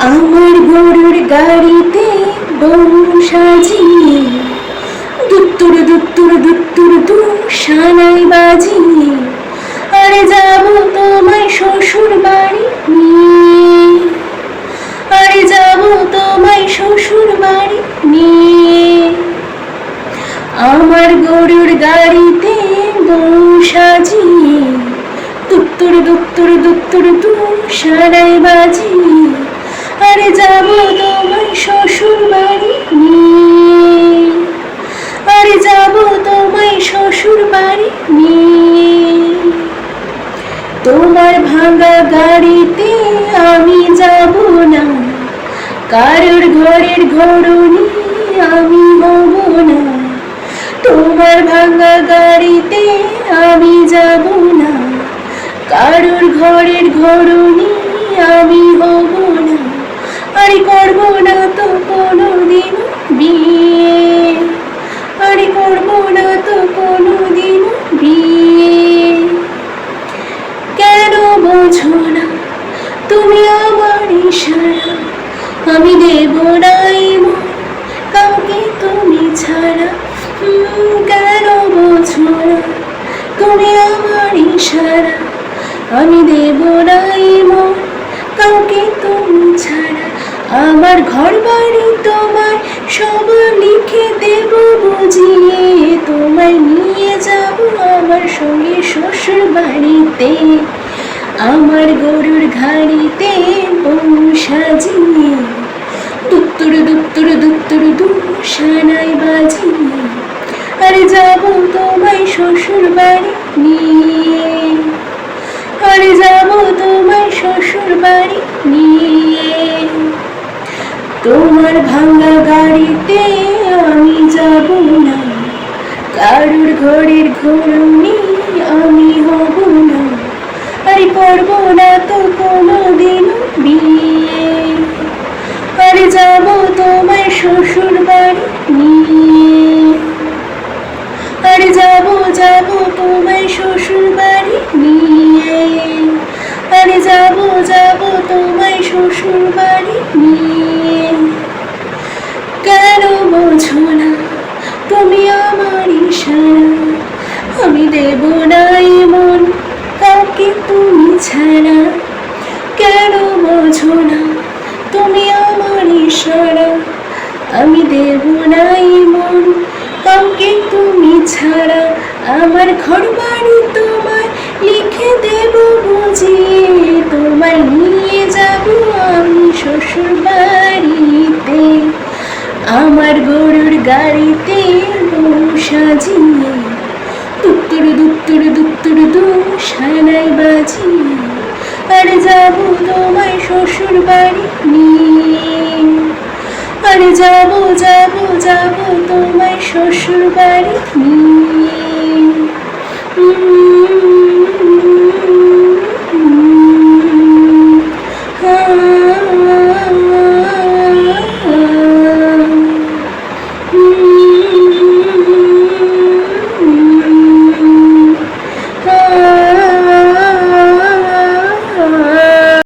আমার গরুর গাড়িতে বউ সাজিয়ে দুত্তুর দুত্তুর দুত্তুর দু সানাই বাজিয়ে আরে যাব তোমায় শ্বশুর বাড়ি নিয়ে। আরে যাব তোমায় শ্বশুর বাড়ি নিয়ে। আমার গরুর গাড়িতে বউ সাজিয়ে দুত্তুর দুত্তুর দুত্তুর দু সারাই বাজিয়ে আরে যাব তোমায় শ্বশুর বাড়ি নিয়ে। আরে যাব তোমায় শ্বশুর বাড়ি নিয়ে। তোমার ভাঙা গাড়িতে আমি যাব না। কারোর ঘরের ঘরনি আমি হব না। তোমার ভাঙা গাড়িতে আমি যাব না। কারোর ঘরের ঘরনি করব না তো কোনো দিন বিয়ে আরে করব না তো কোনো দিন বিয়ে কেন বোঝো না তুমি আমার ইশারা আমি দেব নাই কাউকে তুমি ছাড়া কেন বোঝো না তুমি আমার ইশারা আমি দেব নাই মন, কাউকে তুমি ছাড়া। আমার ঘর বাড়ি তোমার, সব লিখে দেব বুঝিয়ে। তোমায় নিয়ে যাব আমার সঙ্গে শ্বশুর বাড়িতে। আমার গরুর ঘাড়িতে বউ সাজিয়ে। দুত্তুর দুত্তুর দুত্তুর দু সানাই বাজিয়ে। আরে যাব তোমায় শ্বশুর বাড়ি নিয়ে। আরে যাব তোমায় শ্বশুর বাড়ি নিয়ে। তোমার ভাঙা গাড়িতে আমি যাব না। কারুর ঘরের ঘরনি আমি হব না। আরে করব না তো কোনো দিন বিয়ে। আরে যাব তোমায় শ্বশুর বাড়ি নিয়ে। আরে যাব যাব তোমায় শ্বশুর বাড়ি নিয়ে। আরে যাব যাব তোমায় শ্বশুর বাড়ি নিয়ে কেন বোঝো না তুমি আমার ইশারা আমি দেব নাই মন কাউকে তুমি ছাড়া। কেন বোঝো না তুমি আমার ইশারা। আমি দেব নাই মন কাউকে তুমি ছাড়া। আমার ঘর বাড়ি তোমার লিখে দেব বুঝিয়ে তোমায় নিয়ে যাব আমি শ্বশুর বাড়িতে আমার গরুর গাড়িতে সাজিয়ে দুত্তর দুত্তর দুত্তর দু সায়নাই বাজি। আরে যাব তোমায় শ্বশুর বাড়ি নিয়ে। আরে যাব যাব যাব তোমায় শ্বশুর বাড়ি নিয়ে।